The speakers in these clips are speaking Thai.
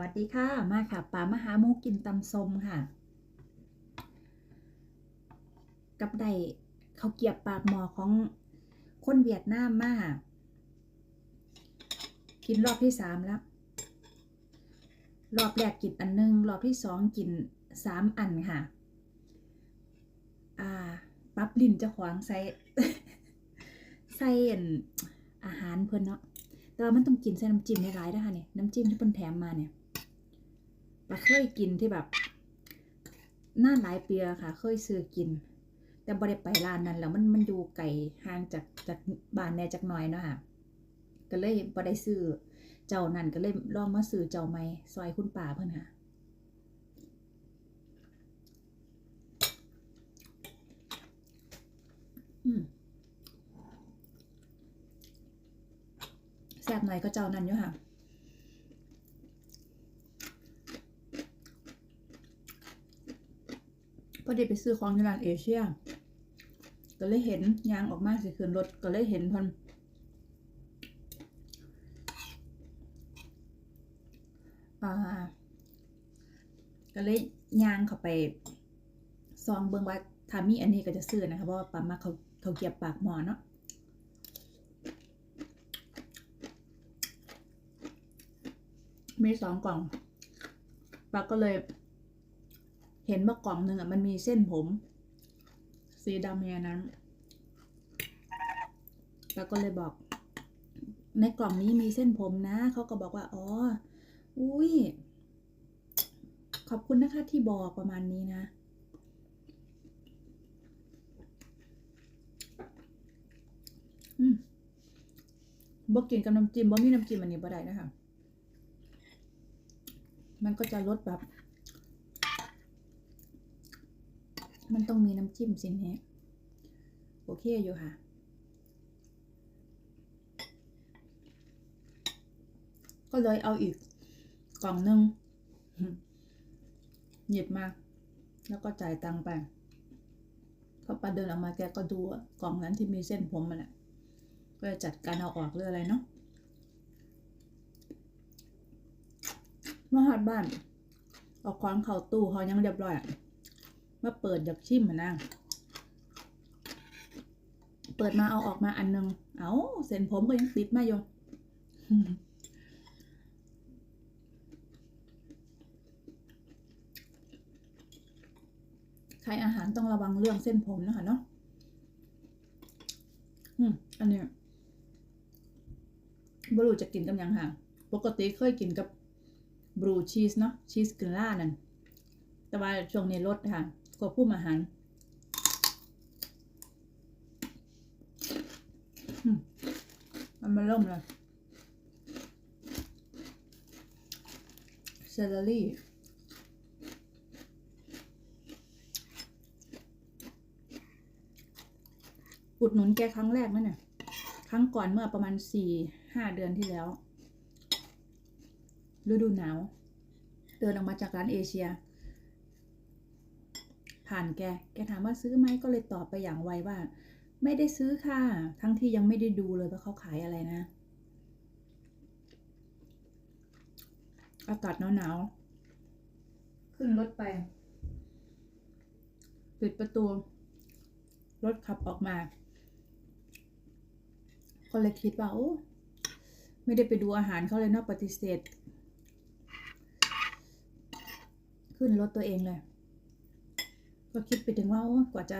วัสดีค่ะ มาค่ะปลามหาหมูกินตำสมค่ะ กับได้เขาเกียบปากหมอของคนเวียดนามมาค่ะกินรอบที่สามแล้ว รอบแรกกินอันหนึง รอบที่สองกินสามอันค่ะ อ่าปรับลิ้นจะขวางใส่ใส่อนอาหารเพิ่นเนาะแต่ว่ามันต้องกินใส่น้ำจิ้มหลายๆนะคะเนี่ยน้ำจิ้มที่เพิ่นแถมมาเนี่ย ปลาเคยกินที่แบบน่าหลายปีแล้วค่ะ เคยซื้อกิน แต่บ่ได้ไปร้านนั้นแล้วมันมันอยู่ไกลห่างจากจากบ้านแน่จักน่อยเนาะค่ะก็เลยบ่ได้ซื้อเจ้านั่นก็เลยลองมาซื้อเจ้าใหม่ซอยคุณป่าเพิ่อนค่ะแซ่บหน่อยก็เจ้านั้นอยู่ค่ะ พอดีไปซื้อของที่ร้านเอเชีย ก็เลยเห็นยางออกมาสิคืนรถก็เลยเห็นพอนอ่าก็เลยยางเข้าไปซองเบิ่งว่าถ้ามีอันนี้ก็จะซื้อนะคะเพราะว่าปามาเขาเขาเกียบปากหมอเนาะมีสองกล่องปาก็เลย เห็นว่ากล่องหนึ่งอะมันมีเส้นผม สีดำอย่นั้นปาก็เลยบอก ในกล่องนี้มีเส้นผมนะเขาก็บอกว่าอ๋ออุ้ยขอบคุณนะคะที่บอกประมาณนี้นะ อืมบอกกินกับน้ำจิ้มบ่มีน้ำจิ้มอันนี้บ่ได้นะคะ มันก็จะลดแบบ มันต้องมีน้ำจิ้มสินี้โอเคอยู่ค่ะ ก็เลยเอาอีกกล่องหนึ่งหยิบมา แล้วก็จ่ายตังค์ไปพอปาเดินออกมาแกก็ดูกล่องนั้นที่มีเส้นผมมันแหละก็จะจัดการเอาออกเรื่ออะไรเนาะมาหอดบ้านเอาควางเข่าตู้เขายังเรียบร้อยอะ มาเปิดอยากชิมนะเปิดมาเอาออกมาอันหนึง เอาเส้นผมก็ยังติดมาอยู่ใครอาหารต้องระวังเรื่องเส้นผมนะคะเนาะ อืม อันเนี้ยบรูจะกินกับยังห่างปกติเคยกินกับบรูชีสเนาะ ชีสกึ่งล่านั่น แต่ว่าช่วงนี้ลดค่ะ ก็พุ่มอาหารมันมาเริ่มเลยเซลลี่อุดหนุนแกครั้งแรกนั่นน่ะ ครั้งก่อนเมื่อประมาณสี่ห้าเดือนที่แล้ว ฤดูหนาว เดินออกมาจากร้านเอเชีย ผ่านแก แกถามว่าซื้อไหมก็เลยตอบไปอย่างไวว่า ไม่ได้ซื้อค่ะ ทั้งที่ยังไม่ได้ดูเลยว่าเขาขายอะไรนะ อากาศหนาวๆ ขึ้นรถไป ปิดประตู รถขับออกมา ก็เลยคิดว่าโอ้ไม่ได้ไปดูอาหารเขาเลยเนาะปฏิเสธ ขึ้นรถตัวเองเลย ก็คิดไปถึงว่ากว่าจะ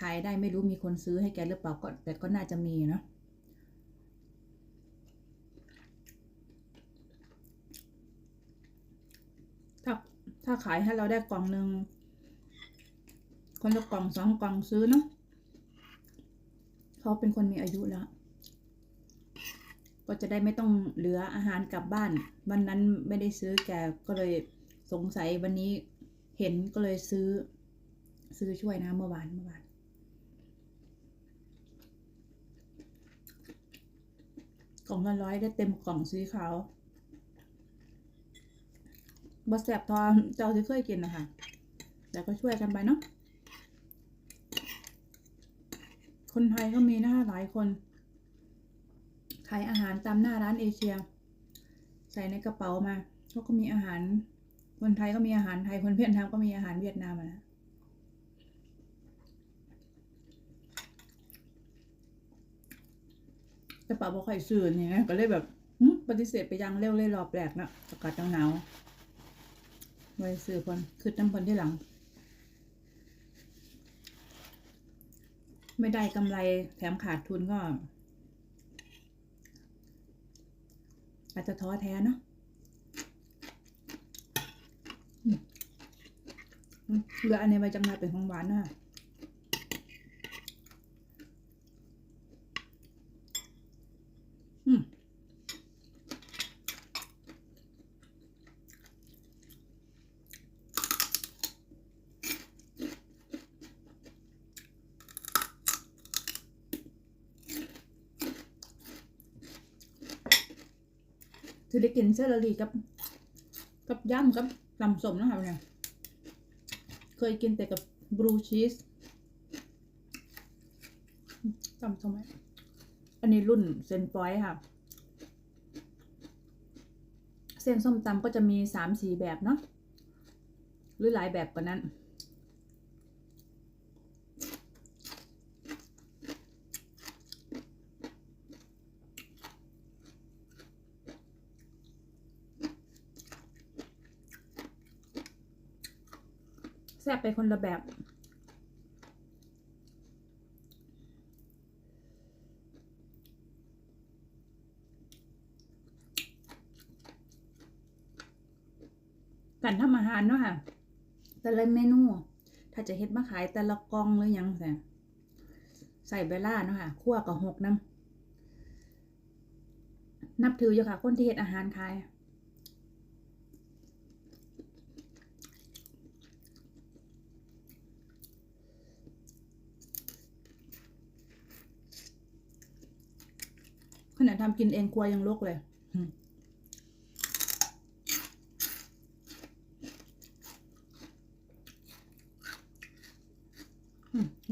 ขายได้ไม่รู้มีคนซื้อให้แกหรือเปล่าก็แต่ก็น่าจะมีเนาะถ้าถ้าขายให้เราได้กล่องหนึ่งคนละกล่องสองกล่องซื้อเนาะเขาเป็นคนมีอายุแล้ว ก็จะได้ไม่ต้องเหลืออาหารกลับบ้าน วันนั้นไม่ได้ซื้อแกก็เลยสงสัยวันนี้เห็นก็เลยซื้อ ซื้อช่วยนะเมื่อวานเมื่อวานกล่องละร้อยได้เต็มกล่องสีขาวบะแสบทอนเจ้าที่เคยกินนะคะแต่ก็ช่วยกันไปเนาะคนไทยก็มีนะคะหลายคนขายอาหารตามหน้าร้านเอเชีย ใส่ในกระเป๋ามาเขาก็มีอาหาร คนไทยก็มีอาหารไทยคนเวียดนามก็มีอาหารเวียดนามอะนะ แต่ป่าบอกใครซื้อเนี่ยก็เลยแบบปฏิเสธไปยังเร็วเลยรอบแรกนะอากาศหนาวไว้ซื้อคนคือน้ำคนที่หลัง ไม่ได้กำไรแถมขาดทุนก็ อาจจะท้อแท้เนาะเหลืออันนี้ไว้จำหน่ายเป็นของหวานนะอืม คือได้กิน เซอร์ลีกับ กับย่ำกับลำสมนะคะเนี่ยเคยกินแต่กับบรูชีสตำสมอันนี้รุ่นเซนฟอยค่ะ เส้นส้มตำก็จะมีสามสี่แบบเนาะหรือหลายแบบกว่านั้น ไปคนละแบบ การทำอาหารเนาะค่ะ แต่ละเมนู ถ้าจะเฮ็ดมาขายแต่ละกองหรือยังแต่ใส่เวลาเนาะค่ะคั่วกับหกน้ำนับถืออยู่ค่ะ คนที่เฮ็ดอาหารขาย ขนาดทำกินเองครัวยังลกเลย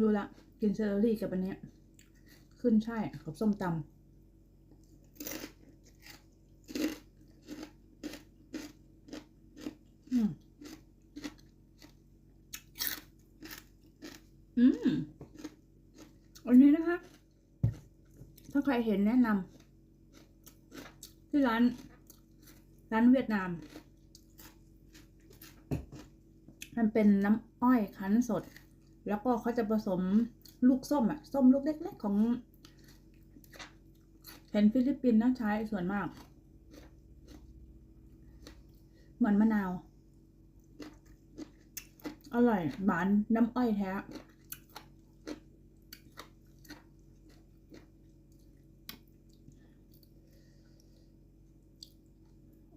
รู้ละ กินเซอร์รี่กับอันเนี้ยขึ้นใช่กับส้มตำอืมอืม อันนี้นะคะ ถ้าใครเห็นแนะนำ ที่ร้าน ร้านเวียดนาม มันเป็นน้ำอ้อยคั้นสด แล้วก็เขาจะผสมลูกส้มอะส้มลูกเล็กๆของเห็นฟิลิปปินส์นะใช้ส่วนมาก เหมือนมะนาว อร่อยหวานน้ำอ้อยแท้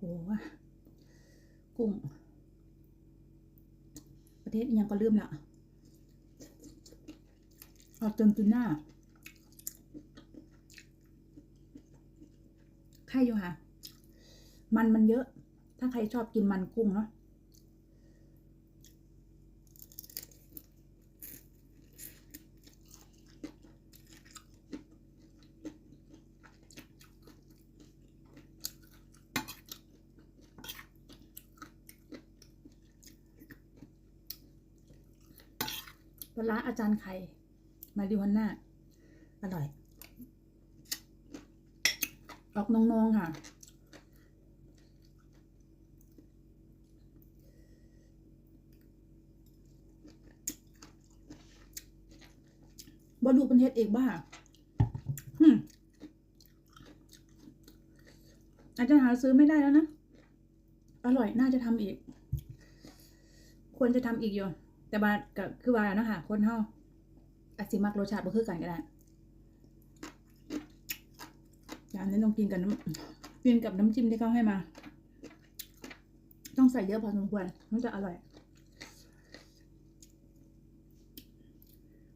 โอ้ย กุ้ง ประเทศยังก็ลืมละอาร์เจนตินาใครอยู่ค่ะ มันมันเยอะ ถ้าใครชอบกินมันกุ้งเนาะ ลาร้าอาจารย์ไข่มาริวาน่าอร่อย ออกนองๆค่ะบดูเป็นเฮ็ดเองบ้าอาจจะหาซื้อไม่ได้แล้วนะ อร่อยน่าจะทำอีก ควรจะทำอีกอยู่ แต่บาก็คือว่าเนาะค่ะคนเฮาอาจสิมักรสชาติบ่คือกันก็ได้จานนี้ต้องกินกับน้ำกินกับน้ำจิ้มที่เขาให้มา ต้องใส่เยอะพอสมควรมันจะอร่อย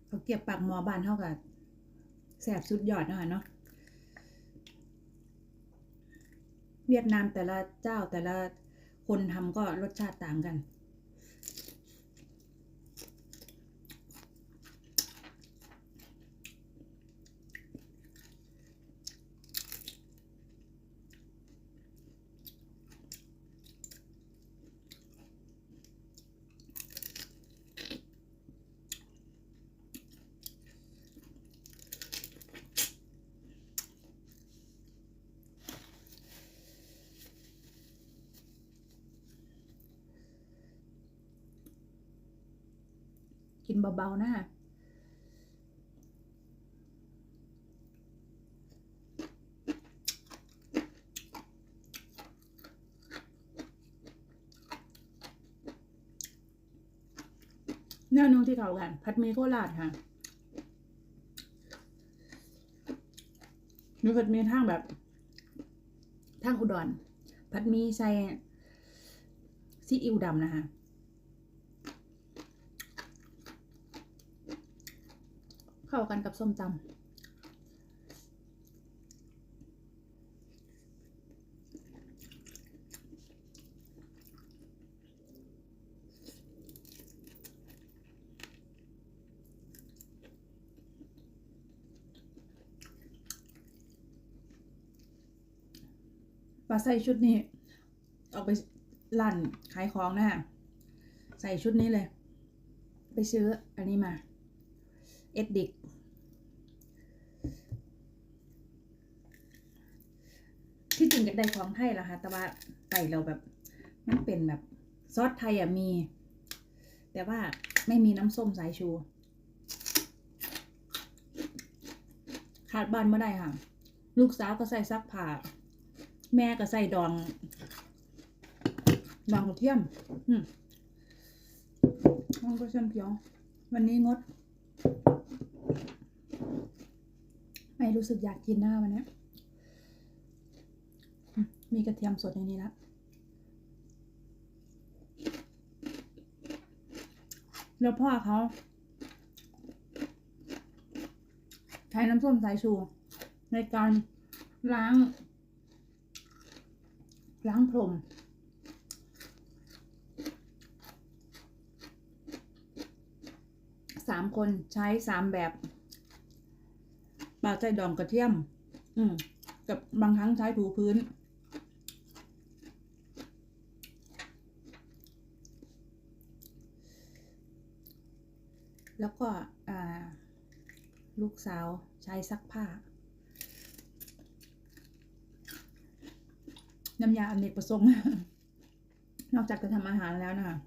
เขาเก็บปากหมอบานเท่ากับแสบสุดยอดเนาะคะเนาะเวียดนามแต่ละเจ้าแต่ละคนทำก็รสชาติต่างกัน นเบาๆนะแนวโน้มที่เขากันพัดมีโคราชค่ะมีพัดมีทางแบบทางอุดรพัดมีใส่ซีอิ๊วดำนะคะ เข้ากันกับส้มตำปลาใส่ชุดนี้ ออกไปลั่นขายของนะฮะใส่ชุดนี้เลย ไปซื้ออันนี้มา เอ็ดดิกที่จริงอยากได้ของไทยละค่ะแต่ว่าไก่เราแบบ มันเป็นแบบซอสไทยอะมี แต่ว่าไม่มีน้ำส้มสายชู ขาดบ้านไม่ได้ค่ะ ลูกสาวก็ใส่ซักผ้าแม่ก็ใส่ดอง ดองกระเทียมอืมดองกระเทียมเขียว วันนี้งด ไม่รู้สึกอยากกินหน้าวันนี้มีกระเทียมสดอย่างนี้แล้วแล้วพ่อเขาใช้น้ำส้มสายชู ในการล้าง ล้างพรม สามคนใช้สามแบบปลาใจดองกระเทียม อืม กับบางครั้งใช้ถูพื้น แล้วก็ลูกสาวใช้ซักผ้า น้ำยาอเนกประสงค์ นอกจากจะทำอาหารแล้วนะคะ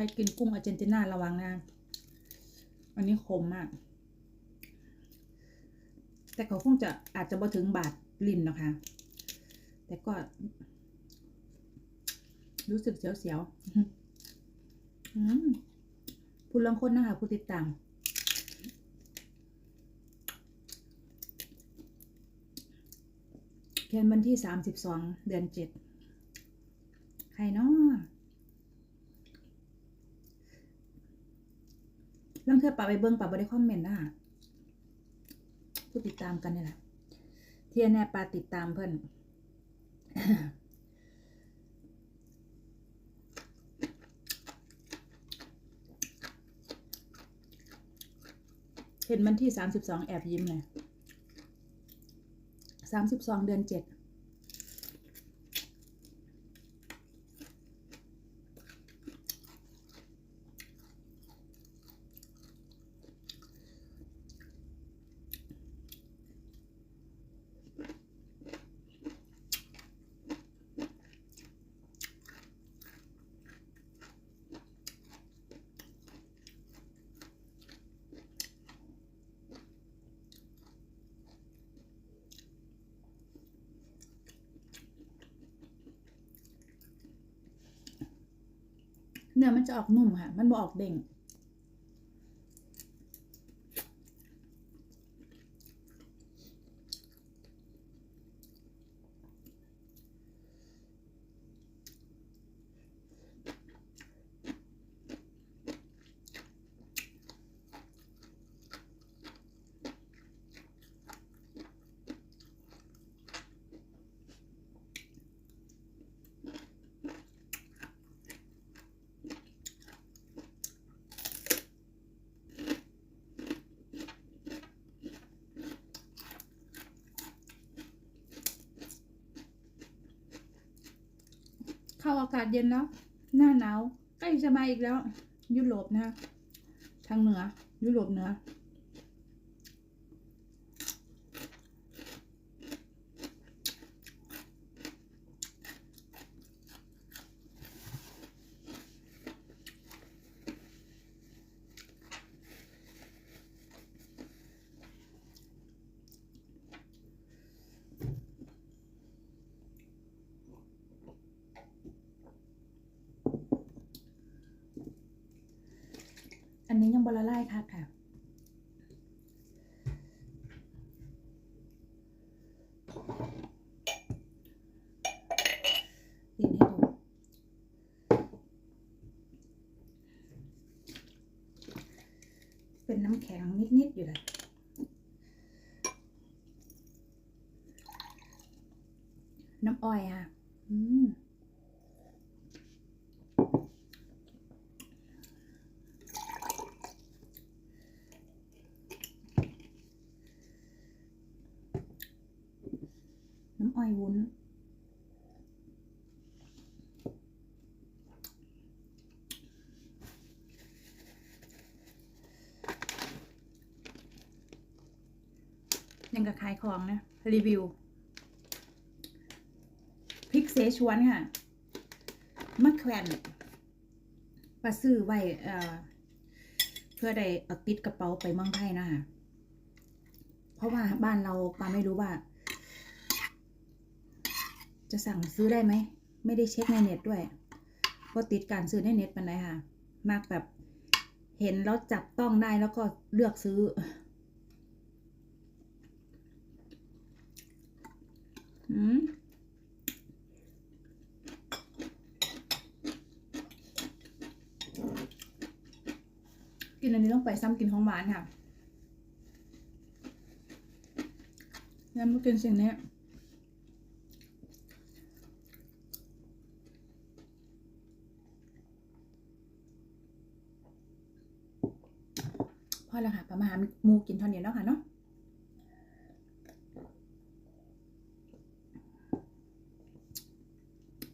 รกินกุ้งอาร์เจนตินาระวังนะอันนี้คมมาก แต่เขาคงจะอาจจะบ่ถึงบาทลิ้นหรอกค่ะแต่ก็ รู้สึกเสียวๆอืมพูดเรื่องคนนะคะผู้ติดตามเขียนวันที่สามสิบสองเดือนเจ็ดใครเนาะ เรื่องเธอปะไปเบิ้งปะบ่ได้คอมเมนต์นะผู้ติดตามกันนี่แหละเทียแน่ปาติดตามเพิ่อนเห็นวันที่สามสิบสองแอบยิ้มเลยสามสิบสองเดือนเจ็ด เนื้อมันจะออกนุ่มค่ะ มันบ่ออกเด้ง เข้าอากาศเย็นแล้ว หน้าหนาวใกล้จะมาอีกแล้ว ยุโรปนะ ทางเหนือ ยุโรปเหนือ ยังบละลายค่ะค่ะเป็นน้ำแข็งนิด ๆ อยู่เลยน้ำอ้อยค่ะ อ้อยวุ้น ยังกับขายของนะ รีวิวพริกเสฉวนค่ะมะแขวนปลาซื้อไว้เอ่อเพื่อได้เอาติดกระเป๋าไปเมืองไทยนะคะเพราะว่าบ้านเราปาไม่รู้ว่า จะสั่งซื้อได้ไหม ไม่ได้เช็คในเน็ตด้วยเพราะติดการซื้อในเน็ตปันไดค่ะ มากแบบเห็นแล้วจับต้องได้แล้วก็เลือกซื้อ อืมกินอันนี้ต้องไปซ้ำกินของหวานค่ะ แล้วมากินสิ่งนี้ พอแล้วค่ะประมาณมูกินเท่านี้แล้วค่ะเนาะ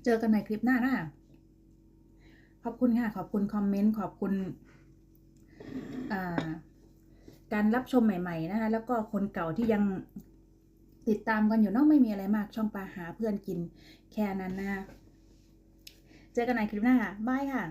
เจอกันในคลิปหน้านะขอบคุณค่ะ ขอบคุณคอมเมนต์ ขอบคุณการรับชมใหม่ ๆ นะคะแล้วก็คนเก่าที่ยังติดตามกันอยู่นอกไม่มีอะไรมากช่องปลาหาเพื่อนกินแค่นั้นนะคะเจอกันในคลิปหน้าค่ะบายค่ะ